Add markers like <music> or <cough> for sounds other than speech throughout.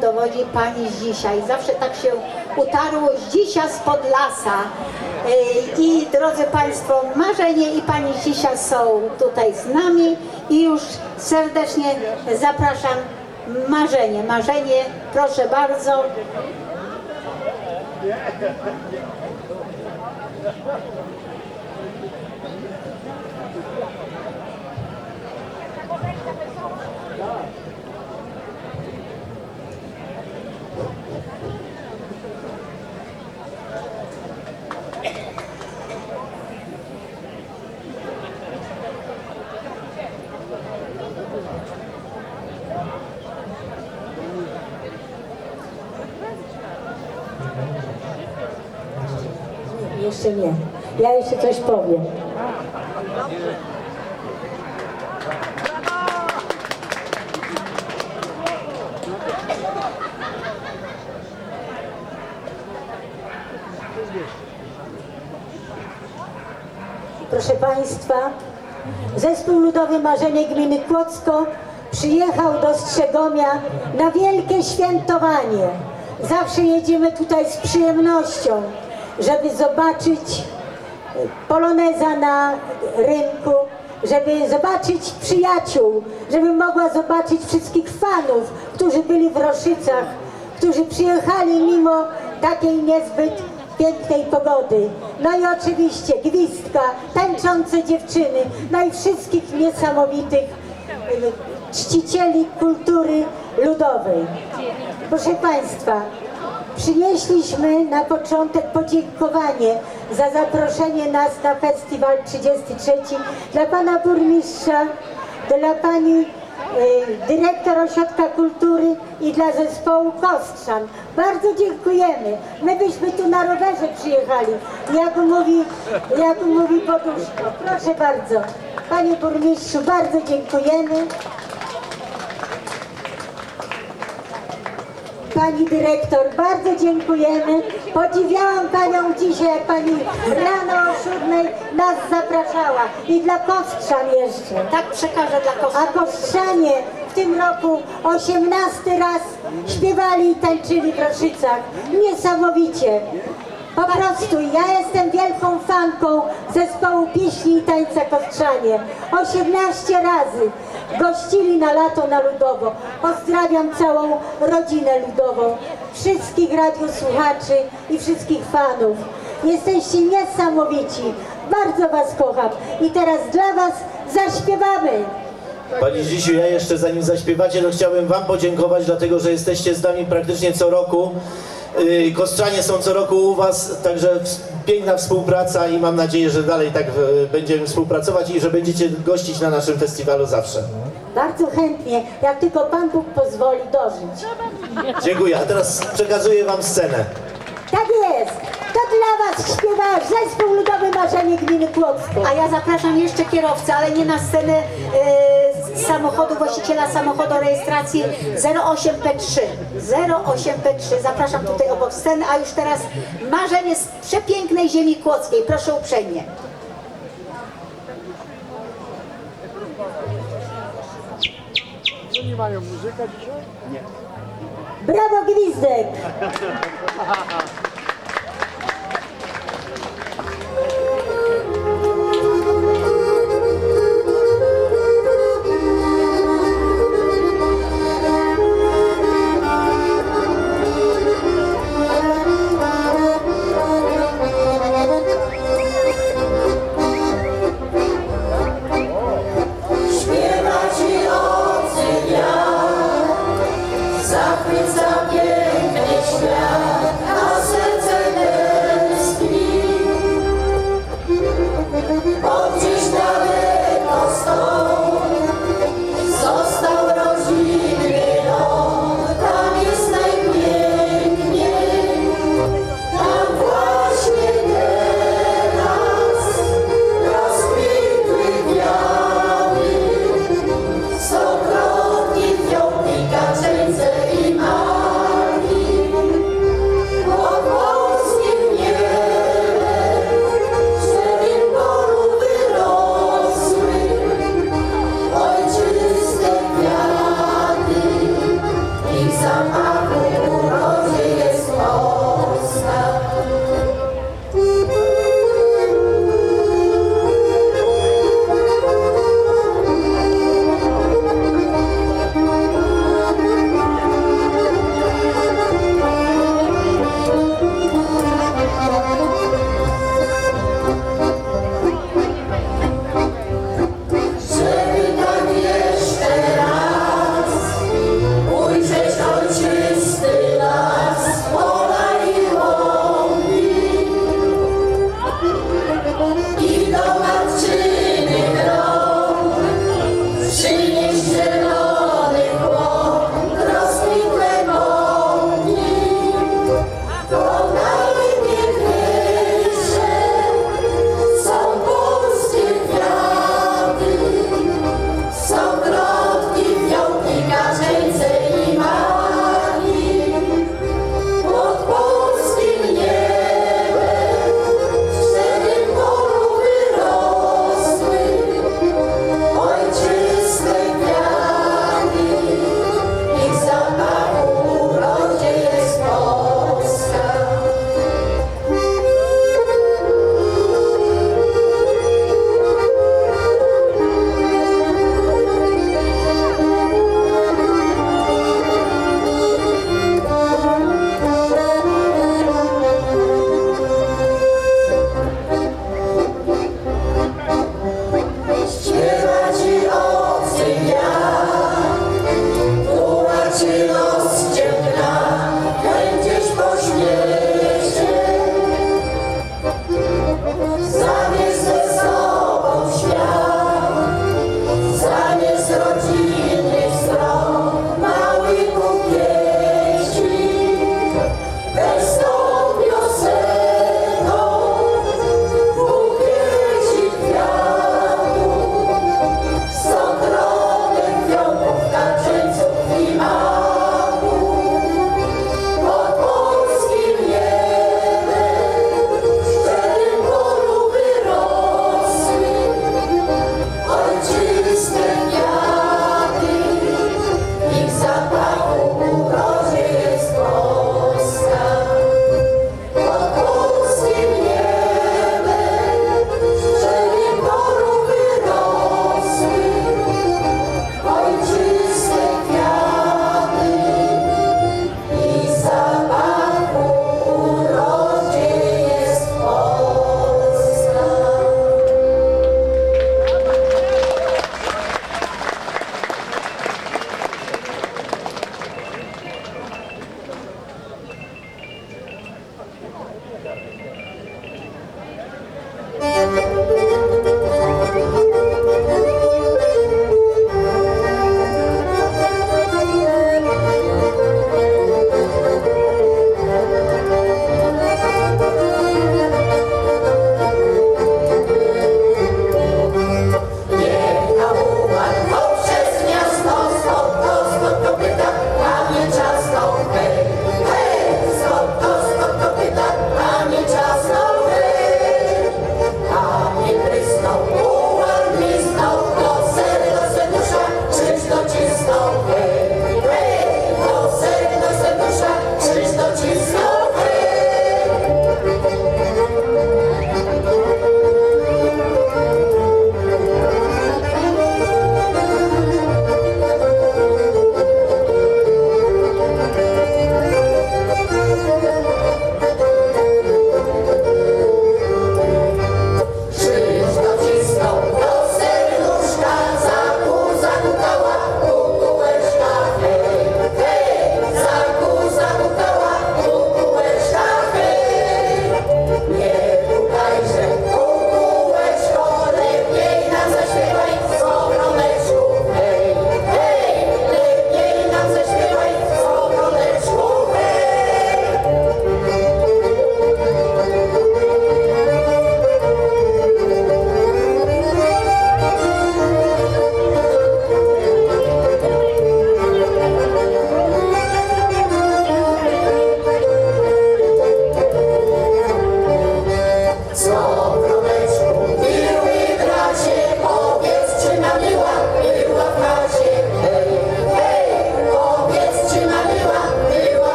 dowodzi pani z dzisiaj. Zawsze tak się utarło z dzisiaj z Podlasa. Yy, I drodzy Państwo, Marzenie i pani Zisia są tutaj z nami i już serdecznie zapraszam Marzenie. Marzenie, proszę bardzo. Jeszcze nie. Ja jeszcze coś powiem. Proszę Państwa, Zespół Ludowy Marzenie Gminy Kłodzko przyjechał do Strzegomia na wielkie świętowanie. Zawsze jedziemy tutaj z przyjemnością, żeby zobaczyć e, poloneza na rynku, żeby zobaczyć przyjaciół, żeby mogła zobaczyć wszystkich fanów, którzy byli w Roszycach, którzy przyjechali mimo takiej niezbyt pięknej pogody. No i oczywiście gwizdka, tańczące dziewczyny, no i wszystkich niesamowitych y, czcicieli kultury ludowej. Proszę Państwa, przynieśliśmy na początek podziękowanie za zaproszenie nas na festiwal 33 dla Pana Burmistrza, dla Pani y, dyrektor Ośrodka Kultury i dla zespołu Kostrzan. Bardzo dziękujemy. My byśmy tu na rowerze przyjechali. Jak mówi, jak mówi Poduszko. Proszę bardzo. Panie Burmistrzu, bardzo dziękujemy. Pani dyrektor, bardzo dziękujemy. Podziwiałam Panią dzisiaj, jak Pani rano o siódmej nas zapraszała. I dla Kostrzan jeszcze. Tak przekażę dla A Kościoła. Kostrzanie w tym roku 18 raz śpiewali i tańczyli w Roszycach. Niesamowicie. Po prostu ja jestem wielką fanką pieśni i tańca Kostrzanie. 18 razy gościli na lato na Ludowo. Pozdrawiam całą rodzinę ludową, wszystkich radiosłuchaczy i wszystkich fanów. Jesteście niesamowici. Bardzo Was kocham. I teraz dla Was zaśpiewamy. Pani Zisiu, ja jeszcze zanim zaśpiewacie, to chciałbym Wam podziękować, dlatego że jesteście z nami praktycznie co roku. Yy, Kostrzanie są co roku u Was, także piękna współpraca i mam nadzieję, że dalej tak yy, będziemy współpracować i że będziecie gościć na naszym festiwalu zawsze. Bardzo chętnie, jak tylko Pan Bóg pozwoli dożyć. Dziękuję, a teraz przekazuję Wam scenę. Tak jest! To dla Was śpiewa Zespół Ludowy Marzenie Gminy Kłodzko. A ja zapraszam jeszcze kierowcę, ale nie na scenę e, samochodu, właściciela samochodu o rejestracji 08P3. 08P3. Zapraszam tutaj obok sceny, a już teraz marzenie z przepięknej ziemi kłodzkiej. Proszę uprzejmie. Oni mają muzykę dzisiaj? Brawo Gwizdek! <laughs>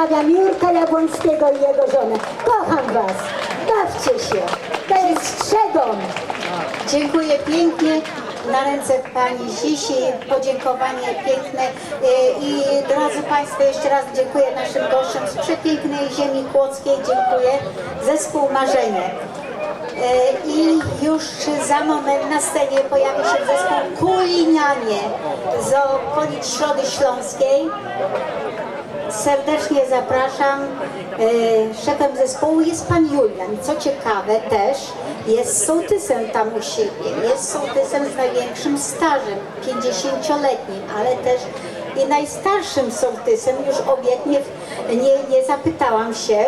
pozdrawiam Jurka Jabłońskiego i jego żonę. Kocham Was. Bawcie się. Strzegon. Dziękuję pięknie. Na ręce Pani Zisi podziękowanie piękne. Y, I drodzy Państwo, jeszcze raz dziękuję naszym gościom z przepięknej ziemi kłodzkiej. Dziękuję. Zespół Marzenie. Y, I już za moment na scenie pojawi się zespół Kulinianie z okolic Środy Śląskiej. Serdecznie zapraszam. E, Szefem zespołu jest pan Julian. Co ciekawe też jest sołtysem tam u siebie. Jest sołtysem z największym stażem, 50-letnim, ale też i najstarszym sołtysem. Już obietnie nie, nie zapytałam się e,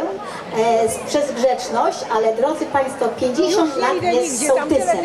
przez grzeczność, ale drodzy Państwo, 50 lat jest sołtysem.